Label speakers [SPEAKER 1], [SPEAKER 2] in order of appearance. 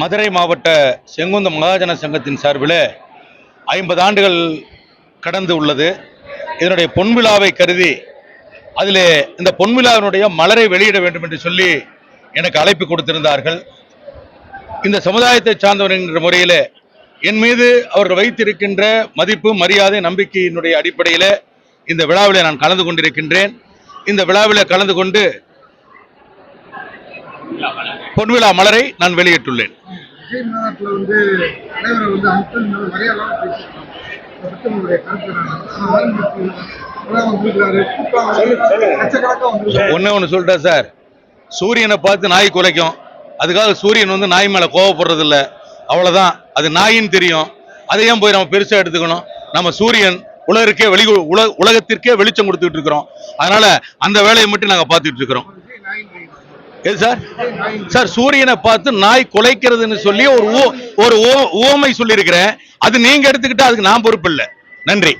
[SPEAKER 1] மதுரை மாவட்ட செங்குந்த மகாஜன சங்கத்தின் சார்பில் ஐம்பது ஆண்டுகள் கடந்து உள்ளது. இதனுடைய பொன்விழாவை கருதி அதிலே இந்த பொன்விழாவினுடைய மலரை வெளியிட வேண்டும் என்று சொல்லி எனக்கு அழைப்பு கொடுத்திருந்தார்கள். இந்த சமுதாயத்தை சார்ந்தவர் என்கிற முறையில் என் மீது அவர்கள் வைத்திருக்கின்ற மதிப்பு மரியாதை நம்பிக்கையினுடைய அடிப்படையில் இந்த விழாவில் நான் கலந்து கொண்டிருக்கின்றேன். இந்த விழாவில் கலந்து கொண்டு பொன்விழா மலரை நான் வெளியிட்டுள்ளேன். ஒண்ணே ஒன்று சொல்லிட்டேன் சார். சூரியனை பார்த்து நாய் குலைக்கும். அதுக்காக சூரியன் வந்து நாய் மேலே கோவப்படுறது இல்ல அவ்வளோதான் அது நாயின்னு தெரியும். அதை ஏன் போய் நம்ம பெருசாக எடுத்துக்கணும்? நம்ம சூரியன் உலகிற்கே வெளி உல உலகத்திற்கே வெளிச்சம் கொடுத்துட்டு இருக்கிறோம். அதனால அந்த வேலையை மட்டும் நாங்கள் பார்த்துட்டு இருக்கிறோம். எது சார்? சார் சூரியனை பார்த்து நாய் குலைக்கிறதுன்னு சொல்லி ஒரு ஒரு ஊ- உவமை சொல்லியிருக்கிறேன். அது நீங்க எடுத்துக்கிட்டா அதுக்கு நான் பொறுப்பு இல்லை. நன்றி.